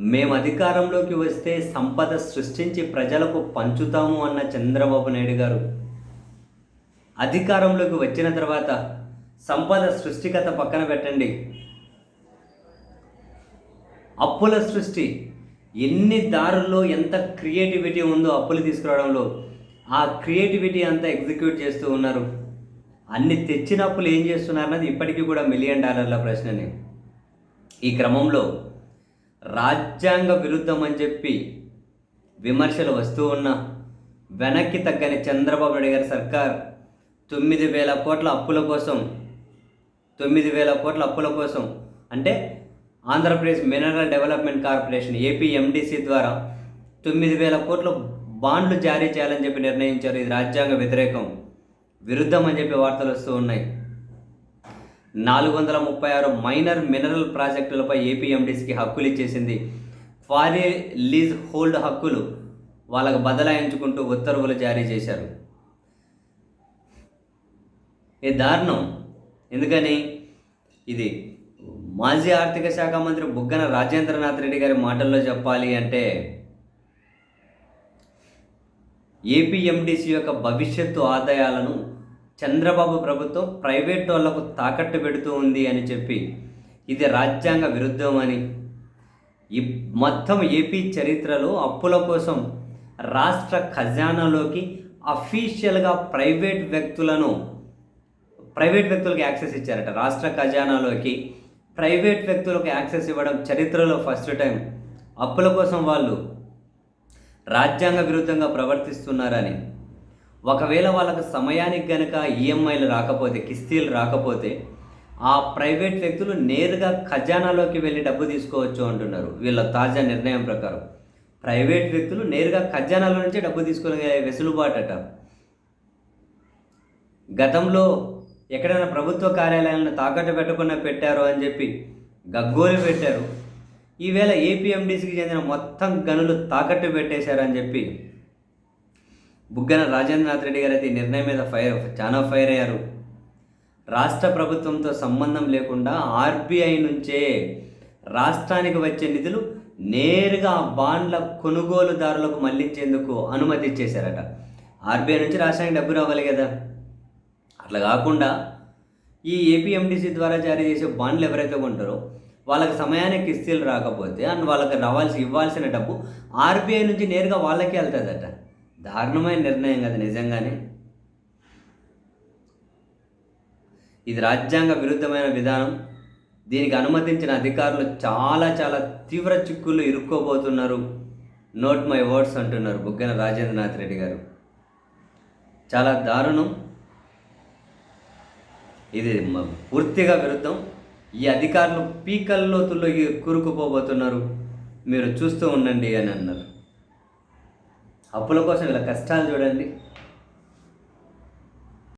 మేము అధికారంలోకి వస్తే సంపద సృష్టించి ప్రజలకు పంచుతాము అన్న చంద్రబాబు నాయుడు గారు. అధికారంలోకి వచ్చిన తర్వాత సంపద సృష్టికత పక్కన పెట్టండి. అప్పుల సృష్టి ఎన్ని దారుల్లో ఎంత క్రియేటివిటీ ఉందో అప్పులు తీసుకురావడంలో ఆ క్రియేటివిటీ అంతా ఎగ్జిక్యూట్ చేస్తూ ఉన్నారు. అన్ని తెచ్చిన అప్పులు ఏం చేస్తున్నారు అన్నది ఇప్పటికీ కూడా మిలియన్ డాలర్ల ప్రశ్ననే. ఈ క్రమంలో రాజ్యాంగ విరుద్ధం అని చెప్పి విమర్శలు వస్తూ ఉన్నా వెనక్కి తగ్గని చంద్రబాబు నాయుడు గారి సర్కార్ తొమ్మిది వేల కోట్ల అప్పుల కోసం తొమ్మిది వేల కోట్ల అప్పుల కోసం అంటే Andhra Pradesh mineral development corporation AP MDC ద్వారా తొమ్మిది వేల కోట్ల బాండ్లు జారీ చేయాలని చెప్పి నిర్ణయించారు. ఇది రాజ్యాంగ వ్యతిరేకం. విరుద్ధం అని చెప్పి వార్తలు వస్తూ ఉన్నాయి. నాలుగు వందల ముప్పై ఆరు మైనర్ మినరల్ ప్రాజెక్టులపై ఏపీఎండీసీకి హక్కులు ఇచ్చేసింది. క్వారీ లీజ్ హోల్డ్ హక్కులు వాళ్ళకు బదలాయించుకుంటూ ఉత్తర్వులు జారీ చేశారు. ఇది దారుణం. ఎందుకని? ఇది మాజీ ఆర్థిక శాఖ మంత్రి బుగ్గన రాజేంద్రనాథ్ రెడ్డి గారి మాటల్లో చెప్పాలి అంటే ఏపీఎండిసి యొక్క భవిష్యత్తు ఆదాయాలను చంద్రబాబు ప్రభుత్వం ప్రైవేట్ వాళ్ళకు తాకట్టు పెడుతూ ఉంది అని చెప్పి ఇది రాజ్యాంగ విరుద్ధమని ఈ మొత్తం ఏపీ చరిత్రలో అప్పుల కోసం రాష్ట్ర ఖజానాలోకి అఫీషియల్గా ప్రైవేట్ వ్యక్తులను ప్రైవేట్ వ్యక్తులకు యాక్సెస్ ఇచ్చారట. రాష్ట్ర ఖజానాలోకి ప్రైవేట్ వ్యక్తులకు యాక్సెస్ ఇవ్వడం చరిత్రలో ఫస్ట్ టైం. అప్పుల కోసం వాళ్ళు రాజ్యాంగ విరుద్ధంగా ప్రవర్తిస్తున్నారని. ఒకవేళ వాళ్ళకు సమయానికి గనక ఈఎంఐలు రాకపోతే కిస్తీలు రాకపోతే ఆ ప్రైవేట్ వ్యక్తులు నేరుగా ఖజానాలోకి వెళ్ళి డబ్బు తీసుకోవచ్చు అంటున్నారు. వీళ్ళ తాజా నిర్ణయం ప్రకారం. ప్రైవేట్ వ్యక్తులు నేరుగా ఖజానాలో నుంచే డబ్బు తీసుకునే వెసులుబాటట. గతంలో ఎక్కడైనా ప్రభుత్వ కార్యాలయాలను తాకట్టు పెట్టకుండా పెట్టారు అని చెప్పి గగ్గోలు పెట్టారు. ఈవేళ ఏపీఎండీసీకి చెందిన మొత్తం గనులు తాకట్టు పెట్టేశారని చెప్పి బుగ్గన రాజేంద్రనాథ్ రెడ్డి గారు అయితే ఈ నిర్ణయం మీద ఫైర్ చాలా ఫైర్ అయ్యారు. రాష్ట్ర ప్రభుత్వంతో సంబంధం లేకుండా ఆర్బీఐ నుంచే రాష్ట్రానికి వచ్చే నిధులు నేరుగా బాండ్ల కొనుగోలుదారులకు మళ్ళించేందుకు అనుమతి ఇచ్చేశారట. ఆర్బీఐ నుంచి రాష్ట్రానికి డబ్బు రావాలి కదా. అట్లా కాకుండా ఈ ఏపీఎండిసి ద్వారా జారీ చేసే బాండ్లు ఎవరైతే కొంటారో వాళ్ళకి సమయానికి కిస్తీలు రాకపోతే అండ్ వాళ్ళకి రావాల్సి ఇవ్వాల్సిన డబ్బు ఆర్బీఐ నుంచి నేరుగా వాళ్ళకే వెళ్తుందట. దారుణమైన నిర్ణయం కదా నిజంగానే. ఇది రాజ్యాంగ విరుద్ధమైన విధానం. దీనికి అనుమతించిన అధికారులు చాలా చాలా తీవ్ర చిక్కులు ఇరుక్కోబోతున్నారు నోట్ మై వర్డ్స్ అంటున్నారు బుగ్గన రాజేంద్రనాథ్ రెడ్డి గారు. చాలా దారుణం. ఇది పూర్తిగా విరుద్ధం. ఈ అధికారులు పీకల్లోతుల్లో కూరుకుపోబోతున్నారు. మీరు చూస్తూ ఉండండి అని అన్నారు. అప్పుల కోసం ఇలా కష్టాలు చూడండి.